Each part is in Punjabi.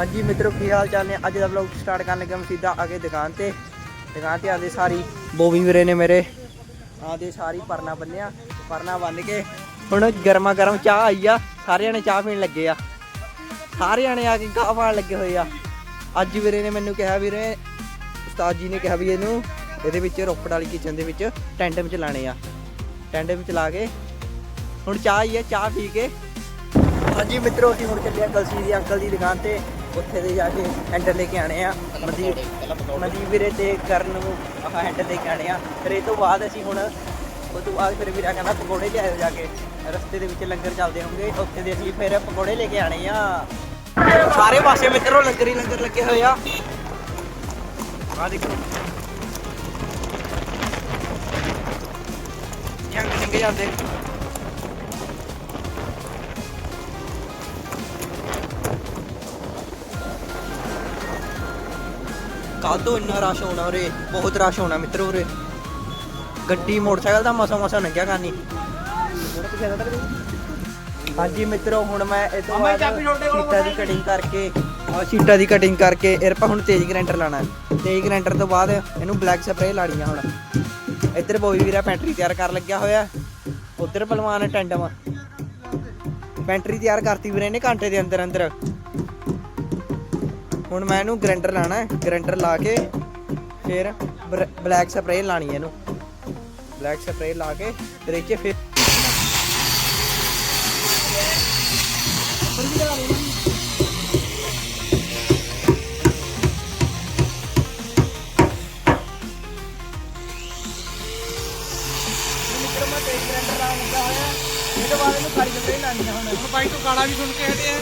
ਹਾਂਜੀ ਮਿੱਤਰੋ, ਕੀ ਹਾਲ ਚਾਲ ਨੇ? ਅੱਜ ਦਾ ਵਲੌਗ ਸਟਾਰਟ ਕਰਨ ਲੱਗਾ ਮੈਂ ਸਿੱਧਾ ਆ ਕੇ ਦੁਕਾਨ ਤੇ। ਦੁਕਾਨ ਤੇ ਆਦੇ ਸਾਰੀ ਬੋਬੀ ਵੀਰੇ ਨੇ ਮੇਰੇ। ਆਦੇ ਸਾਰੀ ਪਰਨਾ ਬੰਨਿਆ, ਪਰਨਾ ਬੰਨ ਕੇ। ਹੁਣ ਗਰਮਾ ਗਰਮ ਚਾਹ ਆਈ ਆ, ਸਾਰੇ ਜਣੇ ਚਾਹ ਪੀਣ ਲੱਗੇ ਆ। ਸਾਰੇ ਜਣੇ ਆ ਕੇ ਗਾਹ ਪਾਣ ਲੱਗੇ ਹੋਏ ਆ। ਅੱਜ ਵੀਰੇ ਨੇ ਮੈਨੂੰ ਕਿਹਾ ਵੀਰੇ, ਉਸਤਾਦ ਜੀ ਨੇ ਕਿਹਾ ਵੀ ਇਹਨੂੰ ਇਹਦੇ ਵਿੱਚ ਰੋਪੜ ਵਾਲੀ ਕਿਚਨ ਦੇ ਵਿੱਚ ਟੈਂਟ ਵਿੱਚ ਲਾਣੇ ਆ। ਟੈਂਟ ਵਿੱਚ ਲਾ ਕੇ, ਹੁਣ ਚਾਹ ਆਈ ਆ, ਚਾਹ ਪੀ ਕੇ। ਹਾਂਜੀ ਮਿੱਤਰੋ, ਅਸੀਂ ਹੁਣ ਚੱਲੇ ਆ ਕਲਸੀ ਦੀ, ਅੰਕਲ ਦੀ ਦੁਕਾਨ ਤੇ। ਉੱਥੇ ਦੇ ਜਾ ਕੇ ਹੈਂਡਲ ਲੈ ਕੇ ਆਣੇ ਆ। ਮਨਦੀਪ ਮਨਦੀਪ ਵੀਰੇ ਤੇ ਕਰਨ ਨੂੰ ਆਹ ਹੈਂਡਲ ਲੈ ਕੇ ਆਣੇ ਆ। ਫਿਰ ਇਹ ਤੋਂ ਬਾਅਦ ਅਸੀਂ ਹੁਣ ਉਹ ਤੋਂ ਬਾਅਦ ਫਿਰ ਵੀਰਾ ਕਹਿੰਦਾ ਪਕੌੜੇ ਲਿਆਇਓ ਜਾ ਕੇ। ਰਸਤੇ ਦੇ ਵਿੱਚ ਲੰਗਰ ਚੱਲਦੇ ਹੋਣਗੇ। ਉੱਥੇ ਦੇ ਅਸੀਂ ਫਿਰ ਪਕੌੜੇ ਲੈ ਕੇ ਆਣੇ ਆ। ਸਾਰੇ ਪਾਸੇ ਮਿੱਤਰੋ, ਲੰਗਰ ਹੀ ਲੰਗਰ ਲੱਗੇ ਹੋਏ ਆ। ਆ ਦੇਖੋ। ਜੰਗ ਜੰਗ ਜਾਂਦੇ। ਤੋਂ ਇੰਨਾ ਰਸ਼ ਹੋਣਾ ਉਰੇ ਬਹੁਤ ਰਸ਼ ਹੋਣਾ ਮਿੱਤਰੋ ਉਰੇ। ਗੱਡੀ ਮੋਟਰਸਾਈਕਲ ਦਾ ਮਸਾ ਮਸਾ ਲੰਘਿਆ ਕਰਨੀ। ਹਾਂਜੀ ਮਿੱਤਰੋ ਹੁਣ ਮੈਂ ਇਹ ਤੋਂ ਬਾਅਦ ਸੀਟਾਂ ਦੀ ਕਟਿੰਗ ਕਰਕੇ ਆ ਸੀਟਾਂ ਦੀ ਕਟਿੰਗ ਕਰਕੇ ਇਹ ਆਪਾਂ ਹੁਣ ਤੇਜ਼ ਗ੍ਰੈਂਡਰ ਲਾਣਾ। ਤੇਜ਼ ਗ੍ਰੈਂਡਰ ਤੋਂ ਬਾਅਦ ਇਹਨੂੰ ਬਲੈਕ ਸਪਰੇਅ ਲਾਣੀ ਆ ਹੁਣ। ਇੱਧਰ ਬੋਈ ਵੀਰਾ ਪੈਂਟਰੀ ਤਿਆਰ ਕਰ ਲੱਗਿਆ ਹੋਇਆ। ਉਧਰ ਪਹਿਲਵਾਨ ਟੈਂਡਮ। ਪੈਂਟਰੀ ਤਿਆਰ ਕਰਤੀ ਵੀਰੇ ਨੇ ਘੰਟੇ ਦੇ ਅੰਦਰ ਅੰਦਰ ਹੁਣ ਮੈਂ ਇਹਨੂੰ ਗ੍ਰੈਂਡਰ ਲਾਣਾ ਹੈ। ਗ੍ਰੈਂਡਰ ਲਾ ਕੇ ਫਿਰ ਬਲੈਕ ਸਪਰੇਅ ਲਾਣੀ ਹੈ ਇਹਨੂੰ। ਬਲੈਕ ਸਪਰੇਅ ਲਾ ਕੇ ਫਿਰ ਇਹ 'ਚ ਫਿਰ ਇਹਦੇ ਬਾਅਦ ਇਹਨੂੰ ਖਾਲੀ ਸਪਰੇਅ ਲਾਣੀ ਹੈ ਹੁਣ ਹੁਣ ਬਾਈ ਤੋਂ ਗਾਲਾਂ ਵੀ ਸੁਣ ਕੇ ਹਟੇ ਆ।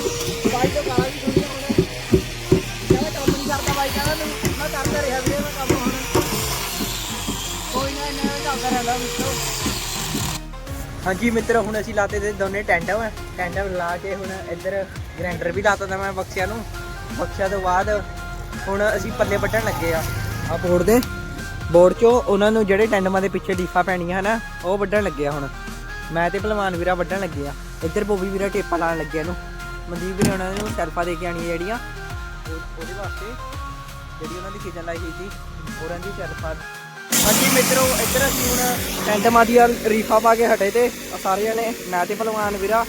ਬਾਈ ਤੋਂ ਗਾਲਾਂ ਵੀ ਮੈਂ ਮੈਂ ਵੀਰੇ ਮੈਂ ਕੰਮ ਹੁਣ ਕੋਈ ਨਾ ਨਾ ਕਰਦਾ ਰਹਿੰਦਾ ਮਿੱਤਰੋ ਹਾਂਜੀ ਮਿੱਤਰੋ, ਹੁਣ ਅਸੀਂ ਲਾਤੇ ਤੇ ਦੋਨੇ ਟੈਂਡਮ ਹੈ ਟੈਂਡਮ ਲਾ ਕੇ ਹੁਣ ਇੱਧਰ ਗ੍ਰੈਂਡਰ ਵੀ ਲਾਤਾ ਮੈਂ ਬਕਸਿਆਂ ਨੂੰ। ਬਕਸਿਆਂ ਤੋਂ ਬਾਅਦ ਹੁਣ ਅਸੀਂ ਪੱਲੇ ਵੱਢਣ ਲੱਗੇ ਆ। ਆ ਬੋਰਡ ਦੇ। ਬੋਰਡ 'ਚੋਂ ਉਹਨਾਂ ਨੂੰ ਜਿਹੜੇ ਟੈਂਡਮਾਂ ਦੇ ਪਿੱਛੇ ਲੀਫਾਂ ਪੈਣੀਆਂ ਹਨਾ, ਉਹ ਵੱਢਣ ਲੱਗੇ ਆ ਹੁਣ। ਮੈਂ ਤੇ ਭਲਵਾਨ ਵੀਰਾ ਵੱਢਣ ਲੱਗੇ ਆ। ਇੱਧਰ ਬੋਬੀ ਵੀਰਾ ਟੇਪਾ ਲਾਉਣ ਲੱਗੇ ਇਹਨੂੰ। ਮਨਦੀਪ ਵੀਰੇ, ਉਹਨਾਂ ਨੂੰ ਸੈਲਫਾ ਦੇ ਕੇ ਆਣੀ ਜਿਹੜੀਆਂ। ਉਹਦੇ ਵਾਸਤੇ ਜਿਹੜੀ ਉਹਨਾਂ ਦੀ ਕਿਚਨ ਲਾਈ ਹੋਈ ਸੀ ਉਹਨਾਂ ਦੀ ਸੈਲਫਾ ਹਾਂਜੀ ਮਿੱਤਰੋ, ਇੱਧਰ ਅਸੀਂ ਹੁਣ ਟੈਂਟਮਾਂ ਦੀਆਂ ਰੀਫਾ ਪਾ ਕੇ ਹਟੇ ਤੇ। ਆਹ ਸਾਰੇ ਜਣੇ, ਮੈਂ ਤੇ ਭਲਵਾਨ ਵੀਰਾ,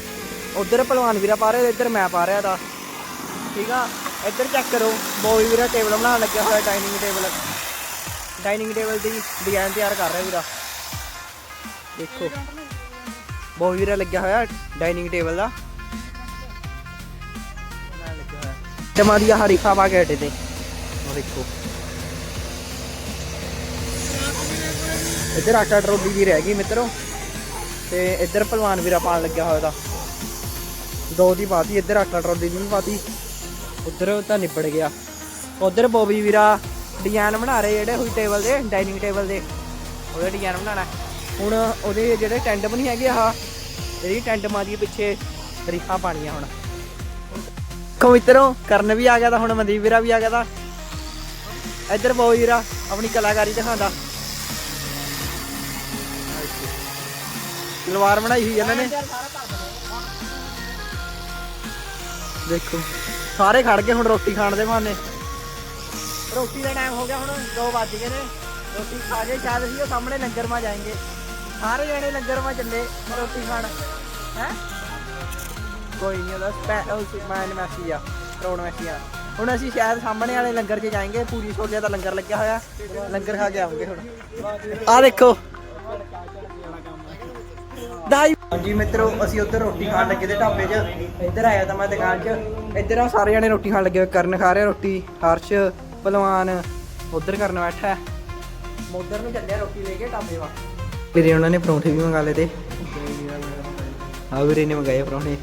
ਉਧਰ ਭਲਵਾਨ ਵੀਰਾ ਪਾ ਰਿਹਾ ਤੇ ਇੱਧਰ ਮੈਂ ਪਾ ਰਿਹਾ ਦਾ। ਠੀਕ ਆ? ਇੱਧਰ ਚੈੱਕ ਕਰੋ, ਬੋਬੀ ਵੀਰਾ ਟੇਬਲ ਬਣਾਉਣ ਲੱਗਿਆ ਹੋਇਆ ਡਾਈਨਿੰਗ ਟੇਬਲ ਡਾਈਨਿੰਗ ਟੇਬਲ ਦੀ ਡਿਜ਼ਾਈਨ ਤਿਆਰ ਕਰ ਰਿਹਾ ਵੀਰਾ। ਦੇਖੋ। ਬਹੁਤ ਵੀਰਾ ਲੱਗਿਆ ਹੋਇਆ ਡਾਈਨਿੰਗ ਟੇਬਲ ਦਾ। ਨਾਲ ਲੱਗਿਆ ਹੋਇਆ। ਪਾ ਕੇ ਹਟੇ ਤੇ। ਉਹ ਦੇਖੋ। ਇੱਧਰ ਆਟਾ ਟਰੋਲੀ ਵੀ ਰਹਿ ਗਈ ਮਿੱਤਰੋ। ਤੇ ਇੱਧਰ ਪਹਿਲਵਾਨ ਵੀਰਾ ਪਾਣ ਲੱਗਿਆ ਹੋਇਆ ਦਾ ਦੋ ਦੀ ਪਾਤੀ, ਇੱਧਰ ਆਟਾ ਟਰੋਲੀ ਦੀ ਵੀ ਪਾਤੀ। ਉੱਧਰ ਤਾਂ ਨਿਬੜ ਗਿਆ। ਉਧਰ ਬੋਬੀ ਵੀਰਾ ਡਿਜ਼ਾਈਨ ਬਣਾ ਰਹੇ ਜਿਹੜੇ ਹੋਈ ਟੇਬਲ ਦੇ, ਡਾਈਨਿੰਗ ਟੇਬਲ ਦੇ। ਉਹਦੇ ਡਿਜ਼ਾਈਨ ਬਣਾਉਣਾ। ਹੁਣ ਉਹਦੇ ਜਿਹੜੇ ਟੈਂਟ ਬਣੀ ਹੈਗੇ ਆਹ ਜਿਹੜੀ ਟੈਂਟ ਮਾਰੀ ਪਿੱਛੇ ਰੀਖਾਂ ਪਾਣੀਆਂ ਹੁਣ। ਕੋ ਮਿੱਤਰੋ, ਕਰਨ ਵੀ ਆ ਗਿਆ ਤਾਂ ਹੁਣ ਮਨਦੀਪ ਵੀਰਾ ਵੀ ਆ ਗਿਆ ਤਾਂ। ਇੱਧਰ ਬੋਈ ਵੀਰਾ ਆਪਣੀ ਕਲਾਕਾਰੀ ਦਿਖਾਉਂਦਾ। ਤਲਵਾਰ ਬਣਾਈ ਹੋਈ ਇਹਨਾਂ ਨੇ। ਦੇਖੋ ਸਾਰੇ ਖੜ ਗਏ ਹੁਣ ਰੋਟੀ ਖਾਣ ਦੇ ਬਹਾਨੇ। ਰੋਟੀ ਦਾ ਟਾਈਮ ਹੋ ਗਿਆ ਹੁਣ 2 ਵੱਜ ਗਏ ਨੇ। ਰੋਟੀ ਖਾ ਕੇ ਸ਼ਾਇਦ ਅਸੀਂ ਉਹ ਸਾਹਮਣੇ ਲੰਗਰ ਮਾ ਜਾਏਂਗੇ। ਸਾਰੇ ਜਣੇ ਲੰਗਰ ਮਾ ਚੱਲੇ ਰੋਟੀ ਖਾਣ। ਹੈ? ਕੋਈ ਨਹੀਂ ਉਹਦਾ ਸਪੈ ਉਹ ਮੈਨ ਮੈਸੀ ਆ ਰੋਣ ਮੈਸੀ ਆ। ਹੁਣ ਅਸੀਂ ਸ਼ਾਇਦ ਸਾਹਮਣੇ ਵਾਲੇ ਲੰਗਰ 'ਚ ਜਾਏਂਗੇ, ਪੂਰੀ ਛੋਲਿਆਂ ਦਾ ਲੰਗਰ ਲੱਗਿਆ ਹੋਇਆ। ਲੰਗਰ ਖਾ ਕੇ ਆਵਾਂਗੇ ਹੁਣ। ਆ ਦੇਖੋ। ਦਾਈ ਹਾਂਜੀ ਮਿੱਤਰੋ, ਅਸੀਂ ਉੱਧਰ ਰੋਟੀ ਖਾਣ ਲੱਗੇ ਤੇ ਢਾਬੇ 'ਚ। ਇੱਧਰ ਆਇਆ ਤਾਂ ਮੈਂ ਦੁਕਾਨ 'ਚ। ਇੱਧਰ ਆ ਸਾਰੇ ਜਣੇ ਰੋਟੀ ਖਾਣ ਲੱਗੇ ਹੋਏ। ਕਰਨ ਖਾ ਰਿਹਾ ਰੋਟੀ, ਹਰਸ਼ ਪਹਿਲਵਾਨ ਉੱਧਰ ਕਰਨ ਬੈਠਾ। ਹੈ ਮੈਂ ਨੂੰ ਚੱਲਿਆ ਰੋਟੀ ਲੈ ਕੇ ਢਾਬੇ ਵਾ ਵੀਰੇ, ਉਹਨਾਂ ਨੇ ਪਰੌਂਠੇ ਵੀ ਮੰਗਾ ਲਏ ਤੇ। ਆ ਵੀਰੇ ਨੇ ਮੰਗਾਏ ਪਰੌਂਠੇ।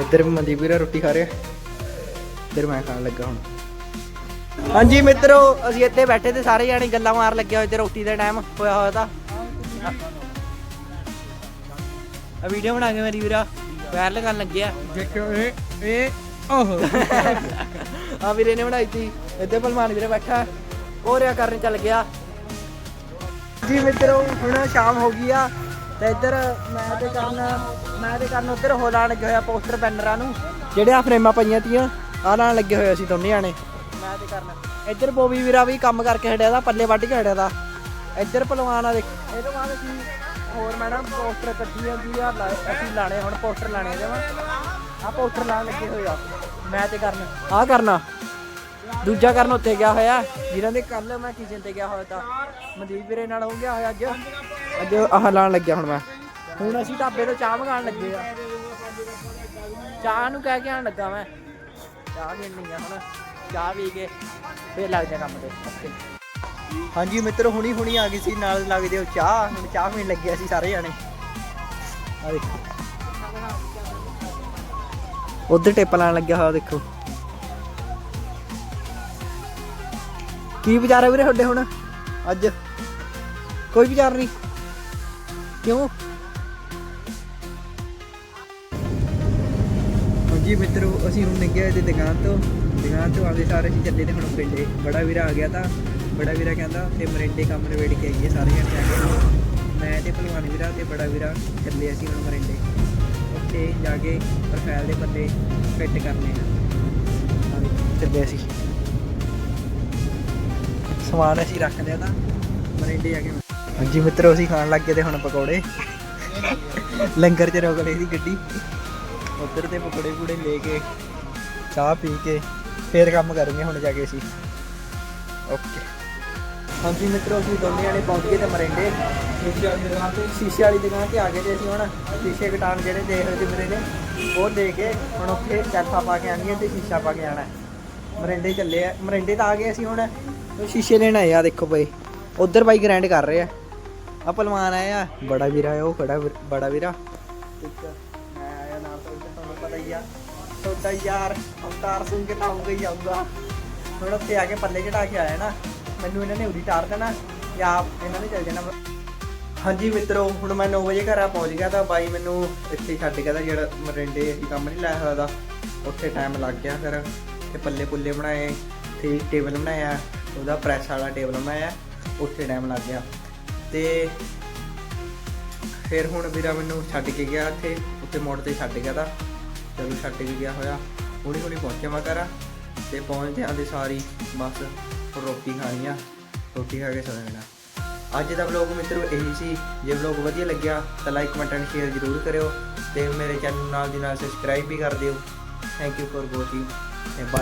ਇੱਧਰ ਵੀ ਮਨਦੀਪ ਵੀਰਾ ਰੋਟੀ ਖਾ ਰਿਹਾ। ਇੱਧਰ ਮੈਂ ਖਾਣ ਲੱਗਾ ਹੁਣ। ਹਾਂਜੀ ਮਿੱਤਰੋ ਅਸੀਂ ਇੱਥੇ ਬੈਠੇ ਤੇ ਸਾਰੇ ਜਾਣੇ ਗੱਲਾਂ ਮਾਰ ਲੱਗੇ ਹੋਏ ਤੇ ਰੋਟੀ ਦਾ ਟਾਈਮ ਹੋਇਆ ਹੋਇਆ ਤਾਂ। ਆ ਵੀਡੀਓ ਬਣਾ ਕੇ ਮੇਰੀ ਵੀਰਾ ਵਾਇਰਲ ਕਰਨ ਲੱਗਿਆ ਦੇਖਿਓ ਇਹ ਇਹ ਓਹ। ਆ ਵੀਰੇ ਨੇ ਬਣਾਈ ਸੀ ਇੱਥੇ ਭਲਵਾਨ ਵੀਰੇ ਬੈਠਾ ਉਹ ਰਿਆ ਕਰਨ ਚੱਲ ਗਿਆ। ਜੀ ਮਿੱਤਰੋ ਹੁਣ ਸ਼ਾਮ ਹੋ ਗਈ ਆ ਤੇ ਇੱਧਰ ਮੈਂ ਤੇ ਕਰਨ ਮੈਂ ਤੇ ਕਰਨ ਉੱਧਰ ਹੋ ਲਾਣ ਹੋਇਆ ਪੋਸਟਰ ਬੈਨਰਾਂ ਨੂੰ ਜਿਹੜੇ ਆ ਫਰੇਮਾਂ ਪਈਆਂ ਤੀਆਂ। ਆ ਲਾਣ ਲੱਗੇ ਹੋਏ ਅਸੀਂ ਦੋਨੇ ਜਾਣੇ। ਮੈਂ ਤੇ ਕਰਨਾ। ਇੱਧਰ ਬੋਬੀ ਵੀਰਾ ਵੀ ਕੰਮ ਕਰਕੇ ਹਟਿਆ ਦਾ, ਪੱਲੇ ਵੱਢ ਕੇ ਹਟਿਆ ਦਾ। ਇੱਧਰ ਪਹਿਲਵਾਨ ਆ ਦੇਖ। ਇਹ ਤੋਂ ਬਾਅਦ ਅਸੀਂ ਹੋਰ ਮੈਡਮ ਪੋਸਟਰ ਕੱਢੀ ਜਾਂਦੀ ਆ ਲਾ- ਅਸੀਂ ਲਾਣੇ ਹੁਣ, ਪੋਸਟਰ ਲਾਣੇ ਜਮਾ ਆ ਪੋਸਟਰ ਲਾਣ ਲੱਗੇ ਹੋਏ ਆ। ਮੈਂ ਤੇ ਕਰਨ। ਆ ਕਰਨਾ। ਦੂਜਾ ਕਰਨ ਉੱਤੇ ਗਿਆ ਹੋਇਆ। ਜਿਨ੍ਹਾਂ ਦੇ ਕੱਲ ਮੈਂ ਕਿਚਨ ਤੇ ਗਿਆ ਹੋਇਆ ਤਾਂ। ਮਨਦੀਪ ਵੀਰੇ ਨਾਲ ਹੋ ਗਿਆ ਹੋਇਆ ਅੱਜ। ਅੱਜ ਆਹ ਲਾਣ ਲੱਗਿਆ ਹੁਣ ਮੈਂ। ਹੁਣ ਅਸੀਂ ਢਾਬੇ ਤੋਂ ਚਾਹ ਮੰਗਾਉਣ ਲੱਗੇ ਆ। ਚਾਹ ਨੂੰ ਕਹਿ ਕੇ ਆਣ ਲੱਗਾ ਮੈਂ। ਚਾਹ ਪੀਣੀ ਆ ਹੁਣ ਚਾਹ ਪੀ ਕੇ ਫੇਰ ਲੱਗ ਜਾ ਕੰਮ ਤੇ ਓਕੇ ਹਾਂਜੀ ਮਿੱਤਰੋ, ਹੁਣੀ ਹੁਣੀ ਆ ਗਈ ਸੀ, ਨਾਲ ਲੱਗਦੇ ਹੋ ਚਾਹ, ਹੁਣ ਚਾਹ ਪੀਣ ਲੱਗਿਆ ਸੀ ਸਾਰੇ ਜਾਣੇ। ਆ ਦੇਖੋ। ਉਧਰ ਟੇਪ ਲਾਣ ਲੱਗਿਆ ਹੋਇਆ, ਦੇਖੋ। ਕੀ ਵਿਚਾਰ ਹੈ ਵੀਰੇ ਤੁਹਾਡੇ ਹੁਣ? ਅੱਜ? ਕੋਈ ਵਿਚਾਰ ਨਹੀਂ। ਕਿਉਂ? ਹਾਂਜੀ ਮਿੱਤਰੋ, ਅਸੀਂ ਹੁਣ ਨਿਕਲੇ ਤੇ ਦੁਕਾਨ ਤੋਂ। ਦੁਕਾਨ ਤੋਂ ਆਉਂਦੇ ਸਾਰੇ ਅਸੀਂ ਚੱਲੇ ਤੇ ਹੁਣ ਪਿੰਡੇ ਬੜਾ ਵੀਰਾ ਆ ਗਿਆ ਤਾਂ। ਬੜਾ ਵੀਰਾ ਕਹਿੰਦਾ ਤੇ ਮਰਿੰਡੇ ਕੰਮ ਨਵੇੜ ਕੇ ਆਈਏ ਸਾਰੇ ਜਣੇ ਆ ਗਏ ਮੈਂ ਤੇ ਭਲਵਾਨ ਵੀਰਾ ਤੇ ਬੜਾ ਵੀਰਾ ਚੱਲੇ ਅਸੀਂ ਹੁਣ ਮਰਿੰਡੇ। ਉੱਥੇ ਜਾ ਕੇ ਪ੍ਰੋਫਾਈਲ ਦੇ ਪੱਲੇ ਫਿੱਟ ਕਰਨੇ ਆ। ਆ ਚੱਲੇ ਅਸੀਂ। ਸਮਾਨ ਅਸੀਂ ਰੱਖ ਲਿਆ ਤਾਂ। ਮਰਿੰਡੇ ਆ ਕੇ ਹਾਂਜੀ ਮਿੱਤਰੋ, ਅਸੀਂ ਖਾਣ ਲੱਗ ਗਏ ਤੇ ਹੁਣ ਪਕੌੜੇ। ਲੰਗਰ ਚ ਰੋਕ ਲਈ ਸੀ ਗੱਡੀ। ਉੱਧਰ ਤੇ ਪਕੌੜੇ ਪੂੜੇ ਲੈ ਕੇ, ਚਾਹ ਪੀ ਕੇ, ਫੇਰ ਕੰਮ ਕਰਾਂਗੇ ਹੁਣ ਜਾ ਕੇ ਅਸੀਂ। ਓਕੇ ਹਾਂਜੀ ਮਿੱਤਰੋ, ਅਸੀਂ ਦੋਨੇ ਜਾਣੇ ਪਹੁੰਚ ਗਏ ਤੇ ਮਰਿੰਡੇ। ਸ਼ੀਸ਼ੇ ਵਾਲੀ ਦੁਕਾਨ ਤੇ ਸ਼ੀਸ਼ੇ ਵਾਲੀ ਦੁਕਾਨ ਤੇ ਆ ਗਏ ਤੇ ਅਸੀਂ ਹੁਣ ਸ਼ੀਸ਼ੇ ਕਟਾਣ ਜਿਹੜੇ ਦੇਖ ਰਹੇ ਸੀ ਮੇਰੇ ਨੇ, ਉਹ ਦੇ ਕੇ ਹੁਣ ਉੱਥੇ ਕੈਥਾ ਪਾ ਕੇ ਆਣੀ ਹੈ ਤੇ ਸ਼ੀਸ਼ਾ ਪਾ ਕੇ ਆਣਾ ਮਰਿੰਡੇ ਚੱਲੇ ਆ। ਮਰਿੰਡੇ ਤਾਂ ਆ ਗਏ ਅਸੀਂ ਹੁਣ ਸ਼ੀਸ਼ੇ ਲੈਣ ਆਏ ਆ, ਦੇਖੋ ਭਾਈ ਉਧਰ ਭਾਈ ਗ੍ਰੈਂਡ ਕਰ ਰਹੇ ਆ। ਆ ਪਹਿਲਵਾਨ ਆਇਆ ਬੜਾ ਵੀਰਾ ਉਹ ਖੜਾ ਬੜਾ ਵੀਰਾ। ਠੀਕ ਆ ਇੱਥੇ ਆ। ਤੁਹਾਡਾ ਯਾਰ ਅਵਤਾਰ ਸਿੰਘ ਤਾਂ ਆਊਗਾ ਹੀ ਆਊਗਾ। ਹੁਣ ਉੱਥੇ ਆ ਕੇ ਪੱਲੇ ਚੜਾ ਕੇ ਆਇਆ ਨਾ, ਮੈਨੂੰ ਇਹਨਾਂ ਨੇ ਉਰੀ ਤਾਰ ਦੇਣਾ ਜਾਂ ਇਹਨਾਂ ਨੇ ਚੱਲ ਜਾਣਾ। ਹਾਂਜੀ ਮਿੱਤਰੋ, ਹੁਣ ਮੈਂ 9 ਵਜੇ ਘਰ ਆ ਪਹੁੰਚ ਗਿਆ ਤਾਂ ਬਾਈ ਮੈਨੂੰ ਇੱਥੇ ਛੱਡ ਗਿਆ ਤਾਂ ਜਿਹੜਾ ਮਰਿੰਡੇ ਅਸੀਂ ਕੰਮ ਨਹੀਂ ਲਾਇਆ ਹੋਇਆ ਦਾ, ਉੱਥੇ ਟਾਈਮ ਲੱਗ ਗਿਆ ਫਿਰ। ਤੇ ਪੱਲੇ ਪੁੱਲੇ ਬਣਾਏ ਤੇ ਟੇਬਲ ਬਣਾਇਆ, ਉਹਦਾ ਪ੍ਰੈਸ ਵਾਲਾ ਟੇਬਲ ਬਣਾਇਆ, ਉੱਥੇ ਟਾਈਮ ਲੱਗ ਗਿਆ। ਤੇ ਫਿਰ ਹੁਣ ਵੀਰਾ ਮੈਨੂੰ ਛੱਡ ਕੇ ਗਿਆ ਇੱਥੇ, ਉੱਥੇ ਮੋੜ ਤੇ ਛੱਡ ਗਿਆ ਤਾਂ। ਚਲੋ ਛੱਡ ਕੇ ਗਿਆ ਹੋਇਆ। ਹੁਣੀ ਹੁਣੀ ਪਹੁੰਚਿਆ ਮੈਂ ਘਰ ਤੇ ਪਹੁੰਚਦਿਆਂ ਆਂਦੇ ਸਾਰੀ ਬਸ ਰੋਟੀ ਖਾਣੀ ਆ। ਰੋਟੀ ਖਾ ਕੇ ਸੌ ਜਾਣਾ। ਅੱਜ ਦਾ ਵਲੌਗ ਮਿੱਤਰੋ ਇਹੀ ਸੀ। ਜੇ ਵਲੌਗ ਵਧੀਆ ਲੱਗਿਆ ਤਾਂ ਲਾਈਕ ਕਮੈਂਟ ਐਂਡ ਸ਼ੇਅਰ ਜ਼ਰੂਰ ਕਰਿਓ ਤੇ ਮੇਰੇ ਚੈਨਲ ਨਾਲ ਦੀ ਨਾਲ ਸਬਸਕ੍ਰਾਈਬ ਵੀ ਕਰ ਦਿਓ। Thank you for watching bye